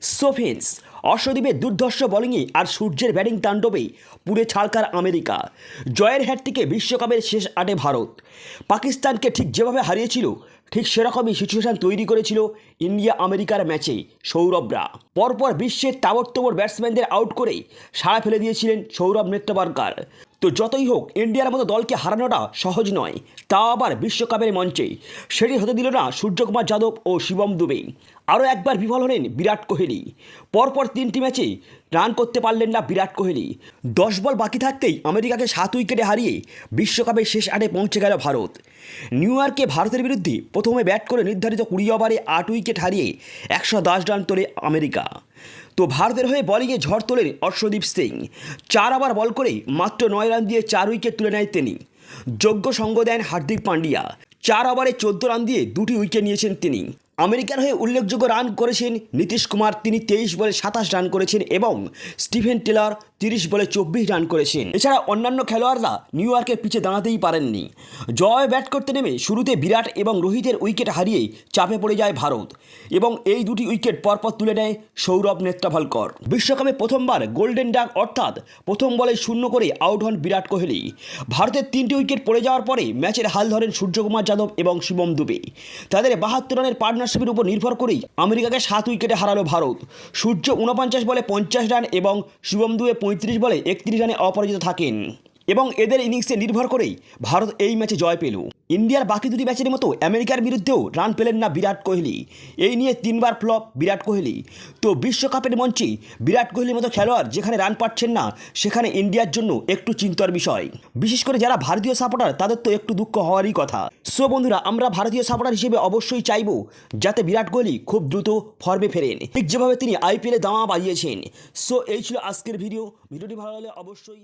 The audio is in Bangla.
সোফেন্স। অশ্বদীপের দুর্ধর্ষ বোলিংয়ে আর সূর্যের ব্যাটিং তাণ্ডবেই পুরে ছাড়কার আমেরিকা। জয়ের হ্যাট থেকে বিশ্বকাপের শেষ আটে ভারত। পাকিস্তানকে ঠিক যেভাবে হারিয়েছিল, ঠিক সেরকমই সিচুয়েশান তৈরি করেছিল ইন্ডিয়া আমেরিকার ম্যাচে সৌরভরা। পরপর বিশ্বের তাবড়তোবড় ব্যাটসম্যানদের আউট করে সাড়া ফেলে দিয়েছিলেন সৌরভ নেত্রবার্কার তো যতই হোক, ইন্ডিয়ার মতো দলকে হারানোটা সহজ নয় তা আবার বিশ্বকাপের মঞ্চে। সেটি হতে দিল না সূর্যকুমার যাদব ও শিবম দুবে আরও একবার বিফল হলেন বিরাট কোহলি। পরপর তিনটি ম্যাচে রান করতে পারলেন না বিরাট কোহলি। দশ বল বাকি থাকতেই আমেরিকাকে সাত উইকেটে হারিয়ে বিশ্বকাপের শেষ আটে পৌঁছে গেল ভারত। নিউ ইয়র্কে ভারতের বিরুদ্ধে প্রথমে ব্যাট করে নির্ধারিত কুড়ি ওভারে আট উইকেট হারিয়ে একশো দশ রান তোলে আমেরিকা। তো ভারতের হয়ে বলিংয়ে ঝড় তোলেন অর্শদীপ সিং। চার আবার বল করে মাত্র নয় রান দিয়ে চার উইকেট তুলে নেয় তিনি। যোগ্য সঙ্গ দেন হার্দিক পান্ডিয়া। চার ওভারে চোদ্দ রান দিয়ে দুটি উইকেট নিয়েছেন তিনি। আমেরিকার হয়ে উল্লেখযোগ্য রান করেছেন নীতিশ কুমার। তিনি তেইশ বলে সাতাশ রান করেছেন এবং স্টিফেন টেলার তিরিশ বলে চব্বিশ রান করেছেন। এছাড়া অন্যান্য খেলোয়াড়রা নিউ ইয়র্কের পিছে দাঁড়াতেই পারেননি। জয় ব্যাট করতে নেমে শুরুতে বিরাট এবং রোহিতের উইকেট হারিয়ে চাপে পড়ে যায় ভারত এবং এই দুটি উইকেট পরপর তুলে নেয় সৌরভ নেত্রাভালকর বিশ্বকাপে প্রথমবার গোল্ডেন ডাক অর্থাৎ প্রথম বলে শূন্য করে আউট হন বিরাট কোহলি। ভারতের তিনটি উইকেট পড়ে যাওয়ার পরে ম্যাচের হাল ধরেন সূর্যকুমার যাদব এবং শিবম দুবে। তাদের বাহাত্তর রানের পার্টনারশিপের উপর নির্ভর করেই আমেরিকাকে সাত উইকেটে হারালো ভারত। সূর্য উনপঞ্চাশ বলে পঞ্চাশ রান এবং শুভম দুয়ে পঁয়ত্রিশ বলে একত্রিশ রানে অপরাজিত থাকেন। এবং এদের ইনিংসে নির্ভর করেই ভারত এই ম্যাচে জয় পেল। ইন্ডিয়ার বাকি দুটি ম্যাচের মতো আমেরিকার বিরুদ্ধেও রান পেলেন না বিরাট কোহলি। এই নিয়ে তিনবার ফ্লপ বিরাট কোহলি। তো বিশ্বকাপের মঞ্চে বিরাট কোহলির মতো খেলোয়াড় যেখানে রান পাচ্ছেন না, সেখানে ইন্ডিয়ার জন্য একটু চিন্তার বিষয়। বিশেষ করে যারা ভারতীয় সাপোর্টার, তাদের তো একটু দুঃখ হওয়ারই কথা। সো বন্ধুরা, আমরা ভারতীয় সাপোর্টার হিসেবে অবশ্যই চাইব যাতে বিরাট কোহলি খুব দ্রুত ফর্মে ফেরেন। ঠিক যেভাবে তিনি আইপিএলে দামা বাজিয়েছেন সো এই ছিল আজকের ভিডিও। ভিডিওটি ভালো লাগলে অবশ্যই